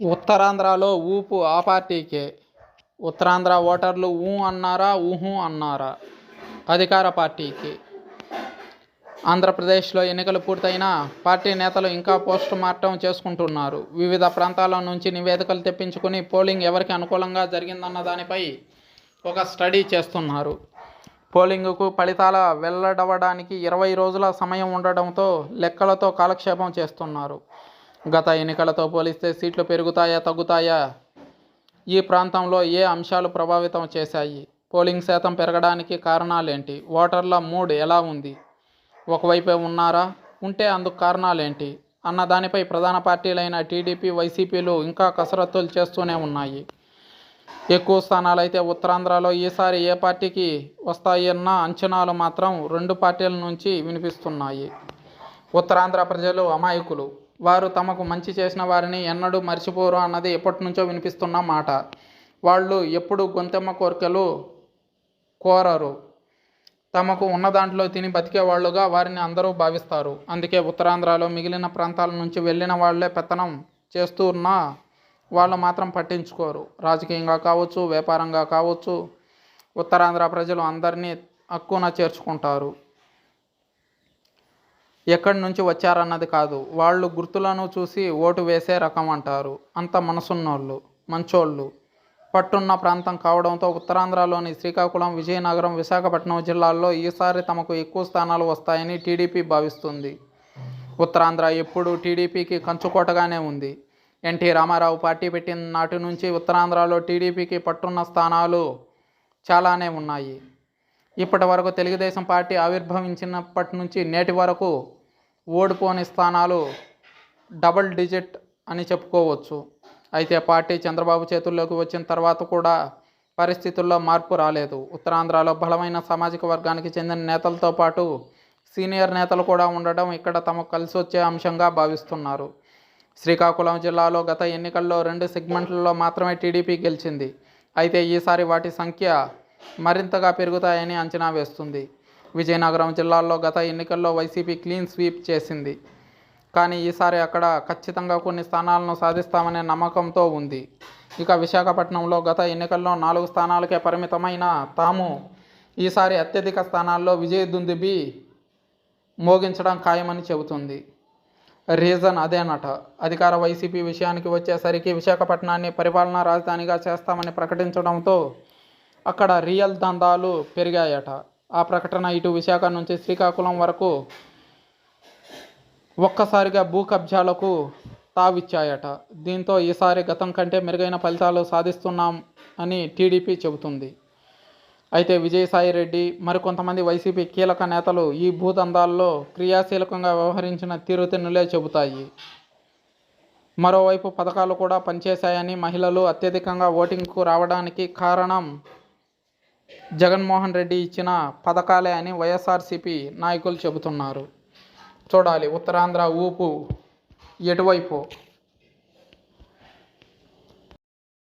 ఉత్తరాంధ్రలో ఊపు ఆ పార్టీకే. ఉత్తరాంధ్ర ఓటర్లు ఊ అన్నారా ఊహు అన్నారా? అధికార పార్టీకి. ఆంధ్రప్రదేశ్లో ఎన్నికలు పూర్తయినా పార్టీ నేతలు ఇంకా పోస్ట్ మార్టం చేసుకుంటున్నారు. వివిధ ప్రాంతాల నుంచి నివేదికలు తెప్పించుకుని పోలింగ్ ఎవరికి అనుకూలంగా జరిగిందన్న దానిపై ఒక స్టడీ చేస్తున్నారు. పోలింగుకు ఫలితాల వెల్లడవడానికి ఇరవై రోజుల సమయం ఉండడంతో లెక్కలతో కాలక్షేపం చేస్తున్నారు. గత ఎన్నికలతో పోలిస్తే సీట్లు పెరుగుతాయా తగ్గుతాయా? ఈ ప్రాంతంలో ఏ అంశాలు ప్రభావితం చేశాయి? పోలింగ్ శాతం పెరగడానికి కారణాలేంటి? ఓటర్ల మూడ్ ఎలా ఉంది? ఒకవైపే ఉన్నారా? ఉంటే అందుకు కారణాలేంటి? అన్న దానిపై ప్రధాన పార్టీలైన టీడీపీ వైసీపీలు ఇంకా కసరత్తులు చేస్తూనే ఉన్నాయి. ఎక్కువ స్థానాలైతే ఉత్తరాంధ్రలో ఈసారి ఏ పార్టీకి వస్తాయన్న అంచనాలు మాత్రం రెండు పార్టీల నుంచి వినిపిస్తున్నాయి. ఉత్తరాంధ్ర ప్రజలు అమాయకులు. వారు తమకు మంచి చేసిన వారిని ఎన్నడూ మర్చిపోరు అన్నది ఎప్పటి నుంచో వినిపిస్తున్న మాట. వాళ్ళు ఎప్పుడు గొంతెమ్మ కోరికలు కోరరు. తమకు ఉన్న దాంట్లో తిని బతికే వాళ్ళుగా వారిని అందరూ భావిస్తారు. అందుకే ఉత్తరాంధ్రలో మిగిలిన ప్రాంతాల నుంచి వెళ్ళిన వాళ్ళే పెత్తనం చేస్తూ ఉన్నా వాళ్ళు మాత్రం పట్టించుకోరు. రాజకీయంగా కావచ్చు వ్యాపారంగా కావచ్చు ఉత్తరాంధ్ర ప్రజలు అందరినీ హక్కున చేర్చుకుంటారు. ఎక్కడి నుంచి వచ్చారన్నది కాదు. వాళ్ళు గుర్తులను చూసి ఓటు వేసే రకం అంటారు. అంత మనసున్నోళ్ళు మంచోళ్ళు. పట్టున్న ప్రాంతం కావడంతో ఉత్తరాంధ్రలోని శ్రీకాకుళం విజయనగరం విశాఖపట్నం జిల్లాల్లో ఈసారి తమకు ఎక్కువ స్థానాలు వస్తాయని టీడీపీ భావిస్తుంది. ఉత్తరాంధ్ర ఎప్పుడు టీడీపీకి కంచుకోటగానే ఉంది. ఎన్టీ రామారావు పార్టీ పెట్టిన నాటి నుంచి ఉత్తరాంధ్రలో టీడీపీకి పట్టున్న స్థానాలు చాలానే ఉన్నాయి. ఇప్పటి వరకు తెలుగుదేశం పార్టీ ఆవిర్భవించినప్పటి నుంచి నేటి వరకు ఓడిపోని స్థానాలు డబల్ డిజిట్ అని చెప్పుకోవచ్చు. అయితే పార్టీ చంద్రబాబు చేతుల్లోకి వచ్చిన తర్వాత కూడా పరిస్థితుల్లో మార్పు రాలేదు. ఉత్తరాంధ్రలో బలమైన సామాజిక వర్గానికి చెందిన నేతలతో పాటు సీనియర్ నేతలు కూడా ఉండడం ఇక్కడ తమకు కలిసి వచ్చే అంశంగా భావిస్తున్నారు. శ్రీకాకుళం జిల్లాలో గత ఎన్నికల్లో రెండు సెగ్మెంట్లలో మాత్రమే టీడీపీ గెలిచింది. అయితే ఈసారి వాటి సంఖ్య మరింతగా పెరుగుతాయని అంచనా వేస్తుంది. విజయనగరం జిల్లాలో గత ఎన్నికల్లో వైసీపీ క్లీన్ స్వీప్ చేసింది. కానీ ఈసారి అక్కడ ఖచ్చితంగా కొన్ని స్థానాలను సాధిస్తామనే నమ్మకంతో ఉంది. ఇక విశాఖపట్నంలో గత ఎన్నికల్లో నాలుగు స్థానాలకే పరిమితమైన తాము ఈసారి అత్యధిక స్థానాల్లో విజయ దుందుబి మోగించడం ఖాయమని చెబుతుంది. రీజన్ అదేనట. అధికార వైసీపీ విషయానికి వచ్చేసరికి విశాఖపట్నాన్ని పరిపాలనా రాజధానిగా చేస్తామని ప్రకటించడంతో అక్కడ రియల్ దందాలు పెరిగాయట. ఆ ప్రకటన ఇటు విశాఖ నుంచి శ్రీకాకుళం వరకు ఒక్కసారిగా భూ కబ్జాలకు తావిచ్చాయట. దీంతో ఈసారి గతం కంటే మెరుగైన ఫలితాలు సాధిస్తున్నాం అని టీడీపీ చెబుతుంది. అయితే విజయసాయి రెడ్డి మరికొంతమంది వైసీపీ కీలక నేతలు ఈ భూదందాల్లో క్రియాశీలకంగా వ్యవహరించిన తీరుతెన్నులే చెబుతాయి. మరోవైపు పథకాలు కూడా పనిచేశాయని మహిళలు అత్యధికంగా ఓటింగ్కు రావడానికి కారణం జగన్మోహన్ రెడ్డి ఇచ్చిన పథకాలే అని వైఎస్ఆర్సీపీ నాయకులు చెబుతున్నారు. చూడాలి ఉత్తరాంధ్ర ఊపు ఎటువైపు?